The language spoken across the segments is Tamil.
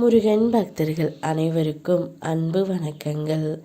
முருகன் பக்தர்கள் அனைவருக்கும் அன்பு வணக்கங்கள்.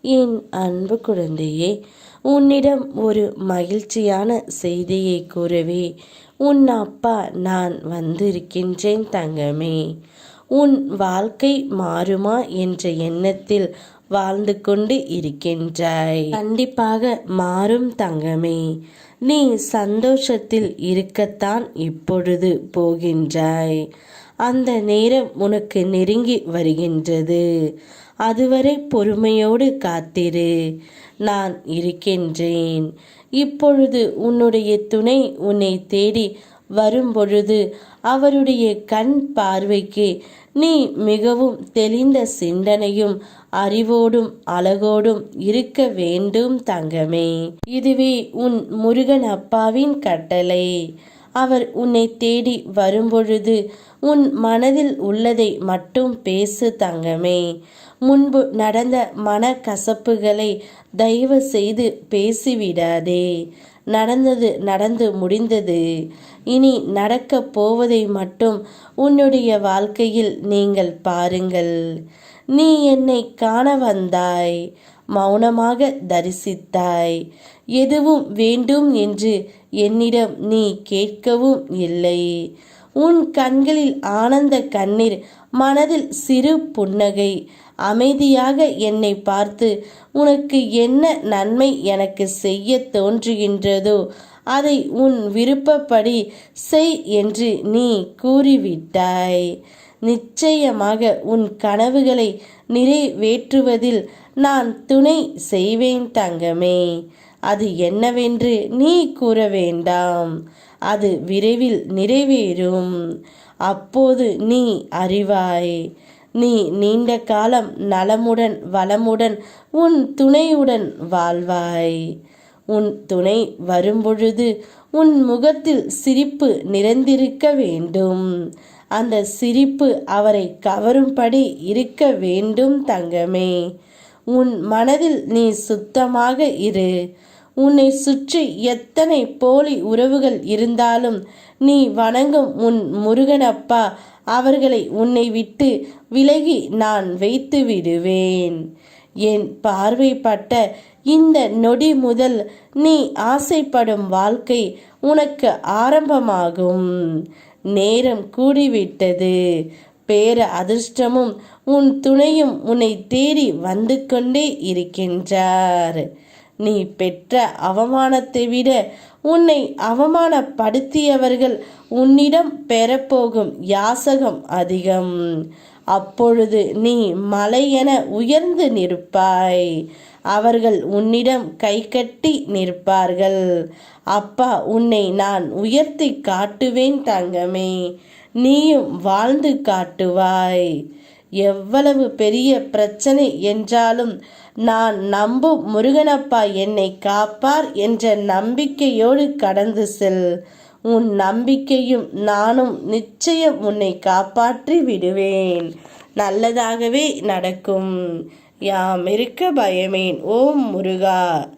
என் அன்பு குழந்தையே உன்னிடம் ஒரு மகிழ்ச்சியான செய்தியை கூறவே உன் அப்பா நான் வந்திருக்கின்றேன் தங்கமே. உன் வாழ்க்கை மாறுமா என்ற எண்ணத்தில் வாழ்ந்து கொண்டு இருக்கின்றாய். கண்டிப்பாக மாறும் தங்கமே. நீ சந்தோஷத்தில் இருக்கத்தான் இப்பொழுது போகின்றாய். அந்த நேரம் உனக்கு நெருங்கி வருகின்றது. அதுவரை பொறுமையோடு காத்திரு. நான் இருக்கின்றேன். இப்பொழுது உன்னுடைய துணை உன்னை தேடி வரும்பொழுது அவருடைய கண் பார்வைக்கு நீ மிகவும் தெளிந்த சிந்தனையும் அறிவோடும் அழகோடும் இருக்க வேண்டும் தங்கமே. இதுவே உன் முருகன் அப்பாவின் கட்டளை. அவர் உன்னை தேடி வரும்பொழுது உன் மனதில் உள்ளதை மட்டும் பேசு தங்கமே. முன்பு நடந்த மனக்கசப்புகளை தயவு செய்து பேசிவிடாதே. நடந்தது நடந்து முடிந்தது. இனி நடக்கப் போவதை மட்டும் உன்னுடைய வாழ்க்கையில் நீங்கள் பாருங்கள். நீ என்னை காண வந்தாய். மௌனமாக தரிசித்தாய். எதுவும் வேண்டும் என்று என்னிடம் நீ கேட்கவும் இல்லை. உன் கண்களில் ஆனந்த கண்ணீர் மனதில் சிறு புன்னகை. அமைதியாக என்னை பார்த்து உனக்கு என்ன நன்மை எனக்கு செய்ய தோன்றுகின்றதோ அதை உன் விருப்பப்படி செய் என்று நீ கூறிவிட்டாய். நிச்சயமாக உன் கனவுகளை நிறைவேற்றுவதில் நான் துணை செய்வேன் தங்கமே. அது என்னவென்று நீ கூற வேண்டாம். அது விரைவில் நிறைவேறும். அப்போது நீ அறிவாய். நீ நீண்ட காலம் நலமுடன் வளமுடன் உன் துணையுடன் வாழ்வாய். உன் துணை வரும்பொழுது உன் முகத்தில் சிரிப்பு நிறைந்திருக்க வேண்டும். அந்த சிரிப்பு அவரை கவரும்படி இருக்க வேண்டும் தங்கமே. உன் மனதில் நீ சுத்தமாக இரு. உன்னை சுற்றி எத்தனை போலி உறவுகள் இருந்தாலும் நீ வணங்கும் உன் முருகனப்பா அவர்களை உன்னை விட்டு விலகி நான் வைத்து விடுவேன். என் பார்வைப்பட்ட இந்த நொடி முதல் நீ ஆசைப்படும் வாழ்க்கை உனக்கு ஆரம்பமாகும். நேரம் கூடிவிட்டது. பேர அதிர்ஷ்டமும் உன் துணையும் உன்னை தேடி வந்து கொண்டே இருக்கின்றார். நீ பெற்ற அவமானத்தை விட உன்னை அவமானப்படுத்தியவர்கள் உன்னிடம் பெறப்போகும் யாசகம் அதிகம். அப்பொழுது நீ மலை என உயர்ந்து நிற்பாய். அவர்கள் உன்னிடம் கை கட்டி நிற்பார்கள். அப்பா உன்னை நான் உயர்த்தி காட்டுவேன் தங்கமே. நீயும் வாழ்ந்து காட்டுவாய். எவ்வளவு பெரிய பிரச்சனை என்றாலும் நான் நம்பும் முருகனப்பா என்னை காப்பார் என்ற நம்பிக்கையோடு கடந்து செல். உன் நம்பிக்கையும் நானும் நிச்சயம் உன்னை காப்பாற்றி விடுவேன். நல்லதாகவே நடக்கும். யாம் இருக்க பயமேன். ஓம் முருகா!